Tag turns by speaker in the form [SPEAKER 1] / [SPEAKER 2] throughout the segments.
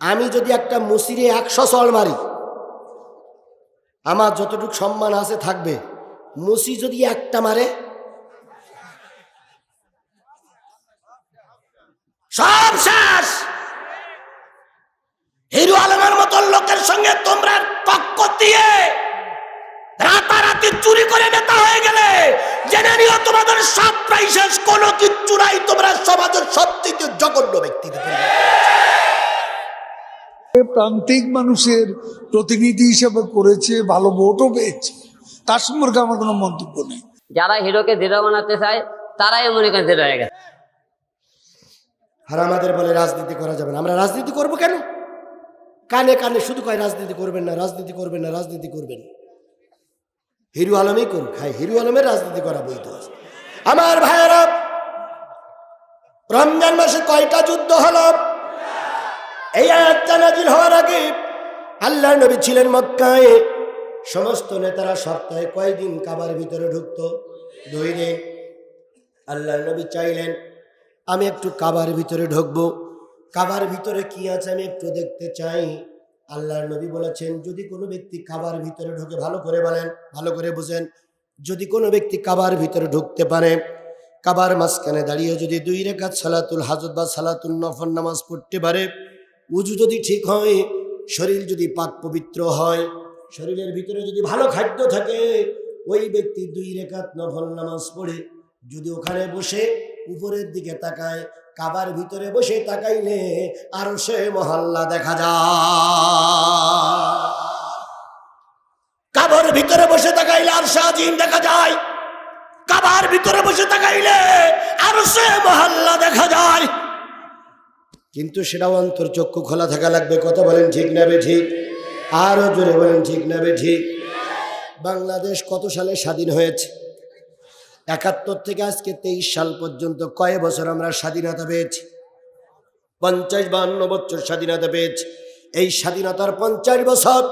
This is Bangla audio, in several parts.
[SPEAKER 1] আমি যদি একটা মুসিরে একশো চল মারি, আমার যতটুকু সম্মান আছে থাকবে। মুসি যদি একটা মারে, সব শেষ! হিরু আলমের মতন লোকের সঙ্গে তোমরা পক্ষ দিয়ে রাতারাতি চুরি করে নেতা হয়ে গেলে, জেনে নিও তোমাদের সব শেষ, কোনো কিচ্ছু নাই, তোমরা সমাজের সবথেকে জঘন্য ব্যক্তিতে
[SPEAKER 2] প্রান্তিক মানুষের প্রতিনিধি হিসেবে করেছে ভালো ভোটও পেয়েছে। তার সম্পর্কে আমার কোনো মন্তব্য নেই।
[SPEAKER 3] যারা হিরোকে দৃঢ় বানাতে চায় তারাই মনে করেন দৃঢ় হয়ে গেছে।
[SPEAKER 1] আর আমাদের বলে রাজনীতি করা যাবে না। আমরা রাজনীতি করব কেন? কানে কানে শুধু কয় রাজনীতি করবেন না রাজনীতি করবেন না রাজনীতি করবেন। হিরু আলমই করুক। হ্যাঁ হিরু আলমের রাজনীতি করা বৈধ আছে। আমার ভাইয়েরা রমজান মাসে কয়টা যুদ্ধ হলো? এই আয়াতটা নাজিল হওয়ার আগে আল্লাহ নবী ছিলেন মক্কায়। সমস্ত নেতারা সপ্তাহে কয়দিন কাবার ভিতরে ঢুকতো? দুই আল্লাহ নবী চাইলেন, আমি একটু কাবার ভিতরে ঢুকবো। কাবার ভিতরে কি আছে আমি একটু দেখতে চাই। আল্লাহর নবী বলেছেন, যদি কোনো ব্যক্তি কাবার ভিতরে ঢুকে, ভালো করে বলেন, ভালো করে বুঝেন, যদি কোনো ব্যক্তি কাবার ভিতরে ঢুকতে পারে, কাবার মাঝখানে দাঁড়িয়ে যদি দুই রেখাত সালাতুল হাজত বা সালাতুল নফর নামাজ পড়তে পারে উজু যদি ঠিক হয়, শরীর যদি পাক পবিত্র হয়, শরীরের ভিতরে যদি ভালো খাদ্য থাকে, ওই ব্যক্তি দুই রেখাত নফল নামাজ পড়ে, যদি ওখানে বসে উপরের দিকে তাকায়, কাবার ভিতরে বসে তাকাইলে আরও সে মহল্লা দেখা যায়। কাবার ভিতরে বসে তাকাইলে আর সাজিন দেখা যায়। কাবার ভিতরে বসে তাকাইলে আরও সে মহল্লা দেখা যায়। কিন্তু সেটাও অন্তর চক্ষু খোলা থাকা লাগবে। কথা বলেন ঠিক না বে ঠিক? আরও জোরে বলেন ঠিক না বে ঠিক? বাংলাদেশ কত সালে স্বাধীন হয়েছে? একাত্তর থেকে আজকে তেইশ সাল পর্যন্ত কয় বছর আমরা স্বাধীনতা পেয়েছি? পঞ্চাশ বাহান্ন বছর স্বাধীনতা পেয়েছি। এই স্বাধীনতার পঞ্চাশ বছর,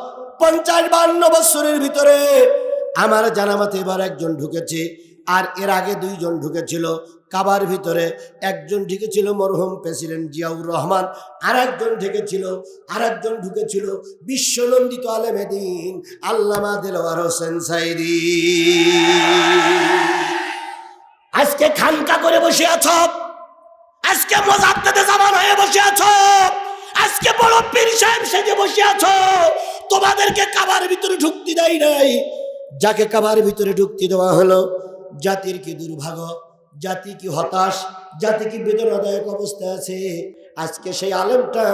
[SPEAKER 1] পঞ্চাশ বাহান্ন বছরের ভিতরে আমার জানা মতে এবার একজন ঢুকেছে, আর এর আগে দুইজন ঢুকেছিল কাবার ভিতরে একজন ঢুকেছিল মরহুম প্রেসিডেন্ট জিয়াউর রহমান আর একজন ঢুকেছিল আর একজন ঢুকেছিল বিশ্বনন্দিত আলেমেদিন আল্লামা দেলোয়ার হোসেন সাইদি। আজকে খানকা করে বসে আছ? আজকে মোজাদ্দেদে জামান হয়ে বসে আছো? আজকে বড় পীর সাহেব সেজে বসে আছো? তোমাদেরকে কাবার ভিতরে ঢুকতে দেয় নাই। যাকে কাবার ভিতরে ঢুকতে দেওয়া হলো জাতির কি দুর্ভাগ্য? জাতি কি হতাশ, জাতি কি বেদনাদায়ক অবস্থায় আছে? আজকে সেই আলেমটা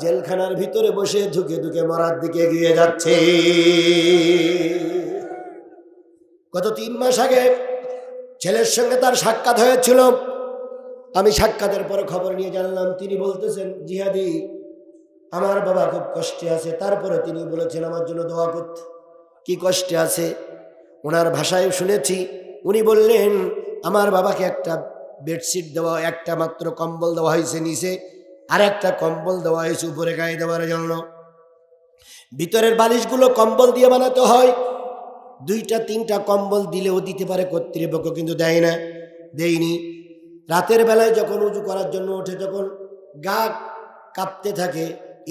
[SPEAKER 1] জেলখানার ভিতরে বসে ধুকে ধুকে মরার দিকে এগিয়ে যাচ্ছে। গত তিন মাস আগে ছেলের সঙ্গে তার সাক্ষাৎ হয়েছিল। আমি সাক্ষাতের পরে খবর নিয়ে জানলাম, তিনি বলতেছেন, জিহাদি, আমার বাবা খুব কষ্টে আছে। তারপরে তিনি বলেছেন, আমার জন্য দোয়া করতে। কি কষ্টে আছে? ওনার ভাষায় শুনেছি, উনি বললেন আমার বাবাকে একটা বেডশিট দেওয়া, একটা মাত্র কম্বল দেওয়া হয়েছে নিচে, আর একটা কম্বল দেওয়া হয়েছে উপরে গায়ে দেওয়ার জন্য। ভিতরের বালিশগুলো কম্বল দিয়ে বানাতে হয়। দুইটা, তিনটা কম্বল দিলেও দিতে পারে কর্তৃপক্ষ, কিন্তু দেয় না, দেয়নি। রাতের বেলায় যখন উঁচু করার জন্য ওঠে, তখন গা কাঁপতে থাকে।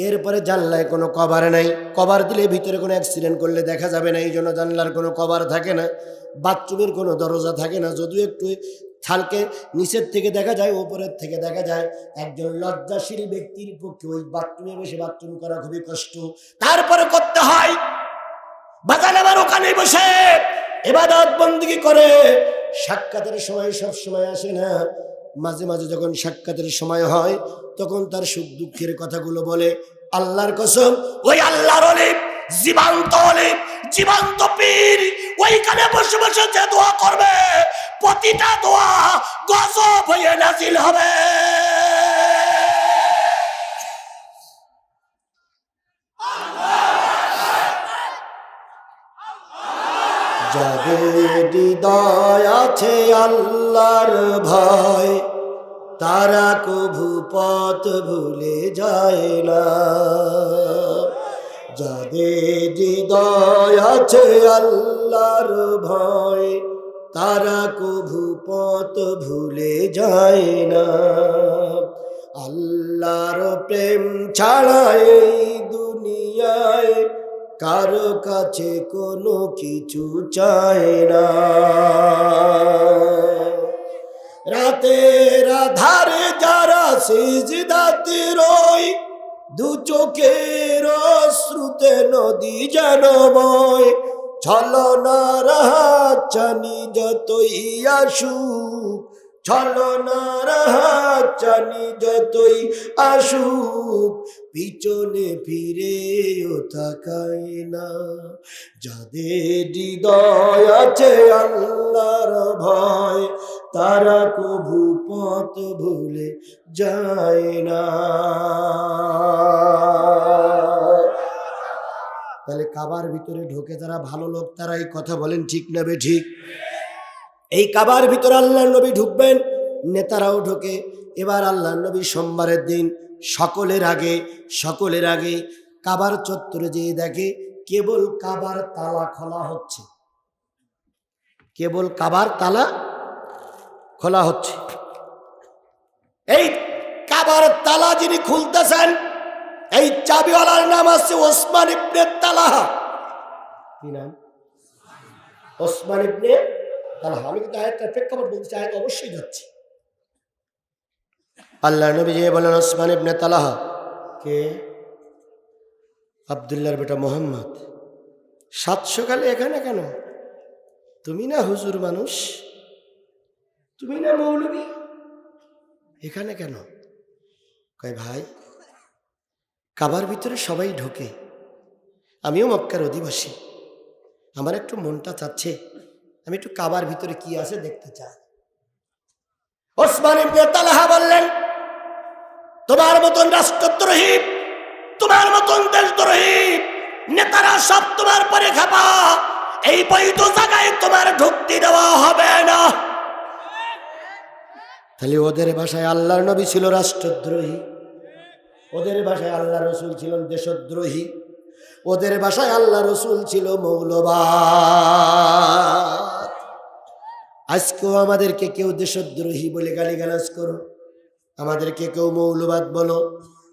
[SPEAKER 1] এরপরে জানলায় কোনো কভার নাই। কভার দিলে ভিতরে কোনো অ্যাক্সিডেন্ট করলে দেখা যাবে না, এই জন্য জানলার কোনো কভার থাকে না। বাথরুমের কোনো দরজা থাকে না। যদিও একটু ছালকে নিচের থেকে দেখা যায়, ওপরের থেকে দেখা যায়, একজন লজ্জাশীল ব্যক্তির পক্ষে ওই বাথরুমে বসে বাথরুম করা খুবই কষ্ট। তারপরে করতে হয় বাজান আবার ওখানে বসে, এবাদত বন্দিগি করে। সাক্ষাতের সময় সব সময় আসে না। মাঝে মাঝে যখন সাক্ষাতের সময় হয়, তখন তার সুখ দুঃখের কথাগুলো বলে, আল্লাহর কসম, ওই আল্লাহর অলিপ জীবান্ত অলিপ জীবান্ত পীর ওইখানে বসে বসে যে দোয়া করবে, প্রতিটা দোয়া গজব হয়ে নাজিল হবে। যাদের হৃদয় আছে আল্লাহর ভয়, তারা কভু পথ ভুলে যায় না। যাদের হৃদয় আছে আল্লাহর ভয়, তারা কভু পথ ভুলে যায় না। আল্লাহর প্রেম ছাড়া এই দুনিয়ায় কারও কাছে কোনো কিছু চায় না। রাতের আধারে যারা সিজদাতে রয় দু চোখের শ্রুতে নদী যেন বয় ছলনার চানি যতই আসুক ছলনার চানি যতই আসুক, পিছনে ফিরেও তাকায় না। যাদের হৃদয় আছে আল্লাহর ভয়, তারা কভু পথ ভুলে যায় না। তাহলে কাবার ভিতরে ঢোকে যারা ভালো লোক, তারা এই কথা বলেন ঠিক না ঠিক? এই কাবার ভিতরে আল্লাহ নবী ঢুকবেন, নেতারাও ঢোকে। এবার আল্লাহ নবী সোমবারের দিন সকলের আগে সকলের আগে কাবার চত্বরে যেয়ে দেখে, কেবল কাবার তালা খোলা হচ্ছে। কেবল কাবার তালা খোলা হচ্ছে। এই কাবার তালা যিনি খুলতেছেন, এই চাবিওয়ালার নাম আছে ওসমান ইবনে তালাহা। কি নাম? ওসমান ইবনে তালাহা আমি কিন্তু আয়াতটার প্রেক্ষাপট বলছি আয়াত অবশ্যই যাচ্ছি। আল্লাহ নবী যে বলেন ওসমান ইবনে তালাহা কে? আবদুল্লাহর বেটা মোহাম্মদ। সাত সকালে এখানে কেন? তুমি না হুজুর মানুষ? তুমি না মৌলবী? এখানে কেন? কয় ভাই কাবার ভিতরে সবাই ঢোকে। আমিও মক্কার অধিবাসী। আমার একটু মনটা চাচ্ছে। আমি একটু কাবার ভিতরে কি আছে দেখতে চাই। ওসমান ইবনে তালহা বললেন, তোমার মতন রাষ্ট্রদ্রোহী, তোমার মতন দেশদ্রোহী, নেতারা সব তোমার পরে খাপা। এই বৈধ জায়গায় তোমার ঢুকতে দেওয়া হবে না। তাহলে ওদের ভাষায় আল্লাহর নবী ছিল রাষ্ট্রদ্রোহী। ওদের ভাষায় আল্লাহ রসুল ছিলেন দেশদ্রোহী। ওদের ভাষায় আল্লাহ রসুল ছিল মৌলবাদ। আজকেও আমাদেরকে কেউ দেশদ্রোহী বলে গালিগালাজ করো। আমাদেরকে কেউ মৌলবাদ বলো।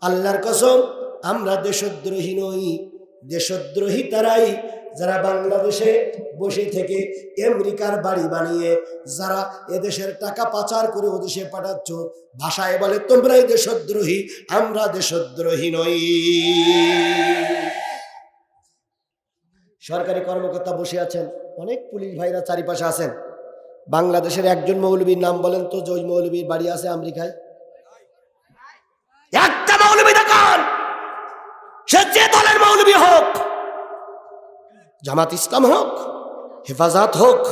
[SPEAKER 1] আল্লাহর কসম, আমরা দেশদ্রোহী নই। দেশদ্রোহী তারাই যারা বাংলাদেশে বসে থেকে আমেরিকার বাড়ি বানিয়ে যারা এদেশের টাকা পাচার করে ওদেশে পাঠাচ্ছ, ভাষায় বলে, তোমরাই দেশদ্রোহী, আমরা দেশদ্রোহী নই। সরকারি কর্মকর্তা বসে আছেন, অনেক পুলিশ ভাইরা চারিপাশে আছেন। বাংলাদেশের একজন মৌলবীর নাম বলেন তো, যে ওই মৌলবীর বাড়ি আছে আমেরিকায়? একটা মৌলবী দেখান! সে যে দলের মৌলবী হোক, জামাত ইসলাম হোক, হেফাজত হোক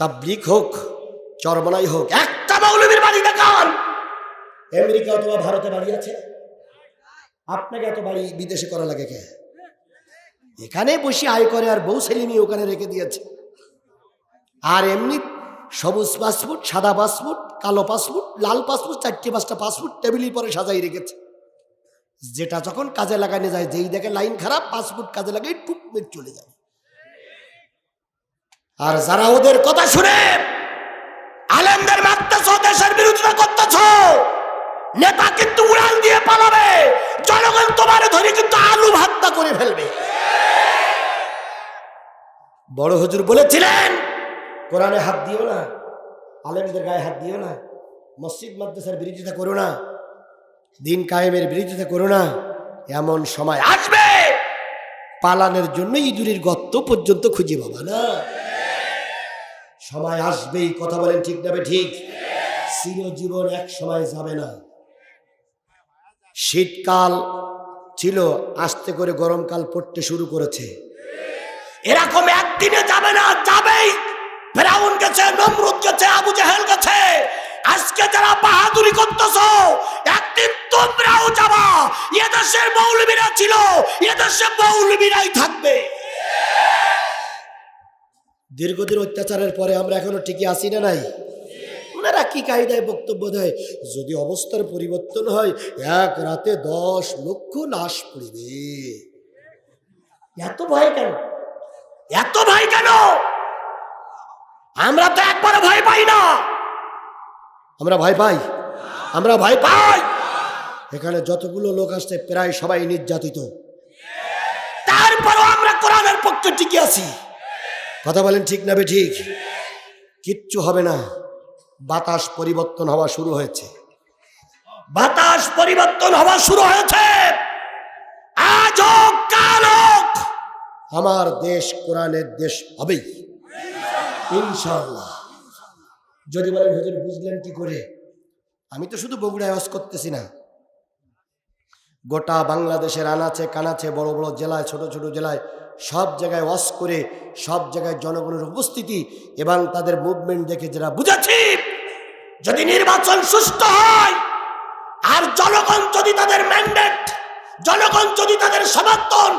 [SPEAKER 1] তাবলিক হোক, চরমনাই হোক, একটা মৌলবীর বাড়ি দেখান! আমেরিকা অথবা ভারতে বাড়ি আছে? আপনাকে এত বাড়ি বিদেশে করা লাগে কে? এখানে বসে আয় করে আর বউ ছেলে মেয়ে ওখানে রেখে দিয়েছে। আর এমনি সবুজ পাসপোর্ট, সাদা পাসপোর্ট, কালো পাসপোর্ট, লাল পাসপোর্ট, চারটে পাঁচটা পাসপোর্ট টেবিলের পরে সাজাই রেখেছে। যেটা যখন কাজে লাগানো যায়, যেই দেখে লাইন খারাপ, পাসপোর্ট কাজে লাগাই টুপ মেট চলে যায়। আর যারা ওদের কথা শুনে আলেমদের মারতেছ, দেশের বিরোধিতা করতেছ, নেতা কিন্তু উড়াল দিয়ে পালাবে, জনগণ তোমার ধরে কিন্তু আলু ভাত্তা করে ফেলবে। বড় হুজুর বলেছিলেন, কোরআনে হাত দিও না, আলেমদের গায়ে হাত দিও না, মসজিদ মাদ্রাসার বিরোধিতা করো না, দিন কায়েমের বিরোধিতা করো না, এমন সময় আসবে, পালানের জন্য ইঁদুরের গর্ত পর্যন্ত খুঁজে পাবা না। সময় আসবেই, কথা বলেন ঠিক যাবে ঠিক চিরজীবন এক সময় যাবে না। শীতকাল ছিল, আস্তে করে গরমকাল পড়তে শুরু করেছে। এরকম একদিনে যাবে না, যাবেই। ফেরাউন গেছে, নমরুদ গেছে, আবু জাহেল গেছে। আজকে যারা বাহাদুরি করতেছ, একদিন তোমরাও যাবা। এদেশের মৌলবীরা ছিল, এদেশে মৌলবীরাই থাকবে। দীর্ঘদিন অত্যাচারের পরে আমরা এখনও ঠিকই আসি না নাই? ওনারা কি কায়দায় বক্তব্য দেয়? যদি অবস্থার পরিবর্তন হয়, এক রাতে দশ লক্ষ লাশ পড়িবে। এত ভয় কেন? এত ভয় কেন? আমরা তো একবার ভয় পাই না। আমরা ভয় পাই? আমরা ভয় পাই? এখানে যতগুলো লোক আসছে, প্রায় সবাই নির্যাতিত। তারপরও আমরা কোরআনের পক্ষে টিকে আছি। কথা বলেন ঠিক না ঠিক কিচ্ছু হবে না। বাতাস পরিবর্তন হওয়া শুরু হয়েছে। বাতাস পরিবর্তন হওয়া শুরু হয়েছে। আমার দেশ কোরআনের দেশ হবেই। ইনশাল্লাহ যদি বলেন, হুজুর, বুঝলেন কি করে? আমি তো শুধু বগুড়ায় হজ করতেছি না। গোটা বাংলাদেশের আনাচে কানাচে বড় বড় জেলায়, ছোট ছোট জেলায় সব জায়গায় ওয়াশ করে, সব জায়গায় জনগণের উপস্থিতি এবং তাদের মুভমেন্ট দেখে যারা বুঝেছি, যদি নির্বাচন সুস্থ হয়, আর জনগণ যদি তাদের ম্যান্ডেট, জনগণ যদি তাদের সমর্থন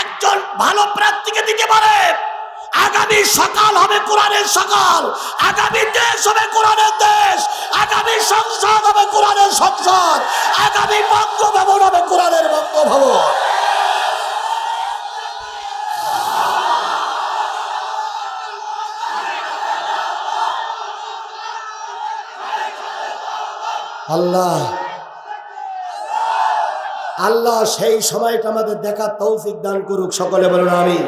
[SPEAKER 1] একজন ভালো প্রার্থীকে দিতে পারে। আগামী সকাল হবে কোরআনের সকাল। আগামী দেশ হবে কোরআনের দেশ। আগামী সংসদ হবে কোরআনের সংসদ। আগামী বঙ্গভবন হবে কোরআনের বঙ্গভবন। আল্লাহ। আল্লাহ সেই সময়টা আমাদের দেখার তৌফিক দান করুক সকলে বলুন আমি